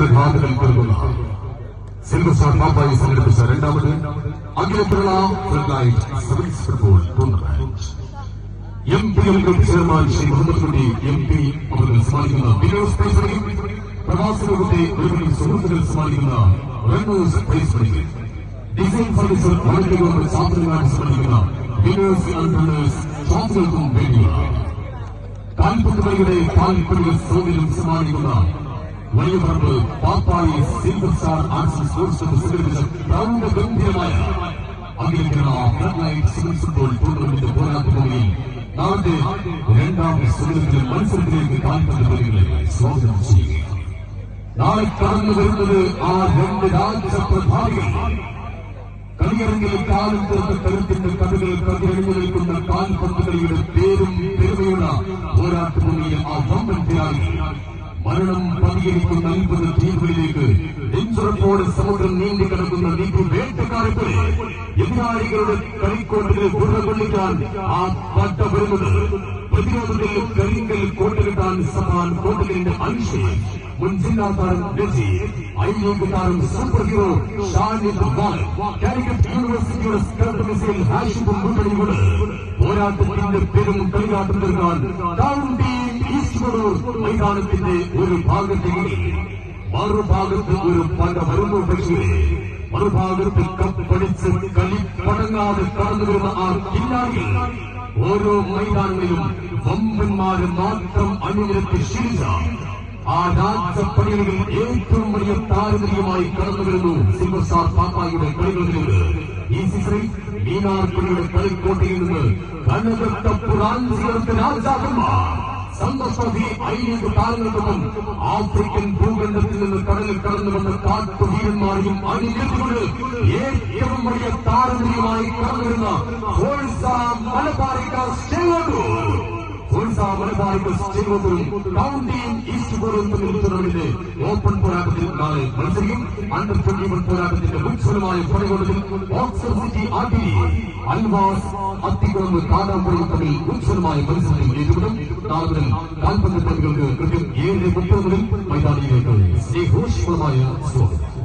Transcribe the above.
പ്രഘാതകൾ തീർക്കുന്ന silver star Pappayi സംഘടിപ്പിച്ച രണ്ടാമത് അഖില Kerala flood light sevens football tournament. M P M group chairman Muhammad Kutty M P winners prize money പ്രവാസ ലോകത്തെ ഒരുപാട് സുഹൃത്തുക്കൾ സമ്മാനിക്കുന്ന runners prize money design furniture government സ്ഥാപനങ്ങളാണ് സമ്മാനിക്കുന്ന വിനേഴ്സ് ആൻഡ് റണ്ണേഴ്സ് ഷോപ്പുകൾക്കും വേണ്ടിയുള്ള കാൽപന്ത് കളിയുടെ കാൽപ്പണികൾ സൗകര്യം സമ്മാനിക്കുന്ന വലിയ പറമ്പ് Pappayi silver star arts sports സംഘടിപ്പിച്ച പ്രൗഢ ഗംഭീരമായ അഖിലേന്ത്യാ ഫ്ലഡ് ലൈറ്റ് സിവിൽ ഫുട്ബോൾ ടൂർണമെന്റിന്റെ പോരാട്ടഭൂമിയിൽ നാളത്തെ രണ്ടാം സുഖത്തിലെ മത്സരത്തിലേക്ക് കളികളെ സ്വാഗതം ചെയ്യുക നാളെ കടന്നു ആ രണ്ട് രാജ്യപ്രധാനികൾ കളിയരങ്ങിൽ കാലം തീർത്ത കരുത്തിന്റെ കഥകൾ കതിരണിഞ്ഞു നിൽക്കുന്ന പേരും പെരുമയുള്ള പോരാട്ടഭൂമിയിൽ ആ വമ്പൻ മരണം പതിയിരിക്കുന്ന അത്ഭുത ദ്വീപുകളിലേക്ക് നെഞ്ചുറപ്പോടെ സമുദ്രം നീണ്ടു കിടക്കുന്ന ദ്വീപ് വേട്ടക്കാരെ എതിരാളികളുടെ കളിക്കോട്ടിൽ ബുറ കൊള്ളിക്കാൻ ആ പട്ട വരുന്നത്. പ്രതിരോധത്തിൽ കരിങ്കൽ കോട്ട കിട്ടാൻ സമാൻ കോട്ടലിന്റെ അൻഷി മുൻ ജില്ലാ താരം രജി ഐ ലീഗ് താരം സൂപ്പർ ഹീറോ ഷാനിദ് കാലിക്കറ്റ് യൂണിവേഴ്സിറ്റിയുടെ സ്കർട്ട് മിസൈൽ ഹാഷിബും മുന്നണിയോട് പോരാട്ടത്തിന്റെ പെരും കളിയാട്ടം തീർക്കാൻ ടൗൺ ടീം ഈസ്റ്റ് കൊടൂർ മൈതാനത്തിന്റെ ഒരു ഭാഗത്തേക്ക് മറുഭാഗത്ത് ഒരു പട വരുന്നു പക്ഷേ മറുഭാഗത്ത് കപ്പടിച്ച് കളി പടങ്ങാതെ കടന്നു വരുന്ന ആ കില്ലാടികൾ ഓരോ മൈതാനങ്ങളിലും വമ്പന്മാര് മാത്രം അണിനിരത്തി ശീലിച്ച ആ രാജപണികളിൽ ഏറ്റവും വലിയ താരതമ്യമായി കടന്നു വരുന്നു സിൽവർ സ്റ്റാർ പാപ്പായുടെ കളികളിലൂടെ ഈ സീസണിൽ മീനാർക്കുടിയുടെ കളിക്കോട്ടയിൽ നിന്ന് കനകത്തപ്പുറാൻ ചേർത്ത രാജാക്കന്മാർ സന്തോഷി ഐ ലീഗ് ആഫ്രിക്കൻ ഭൂഖണ്ഡത്തിൽ നിന്ന് കടലിൽ കടന്നു വന്ന കാട്ടുവീരന്മാരെയും അണിനിരത്തിക്കൊണ്ട് ഏറ്റവും വലിയ താരതമ്യമായി കടന്നിരുന്ന മലബാറിക്കാർ ഈസ്റ്റ് ഓപ്പൺ പോരാട്ടത്തിൽ അണ്ടർ പോരാട്ടത്തിന്റെ സിറ്റി ഏഴ് മുപ്പത് മുതൽ മൈതാനിയിലേക്ക്. സ്നേഹോഷ്മളമായ സ്വാഗതം.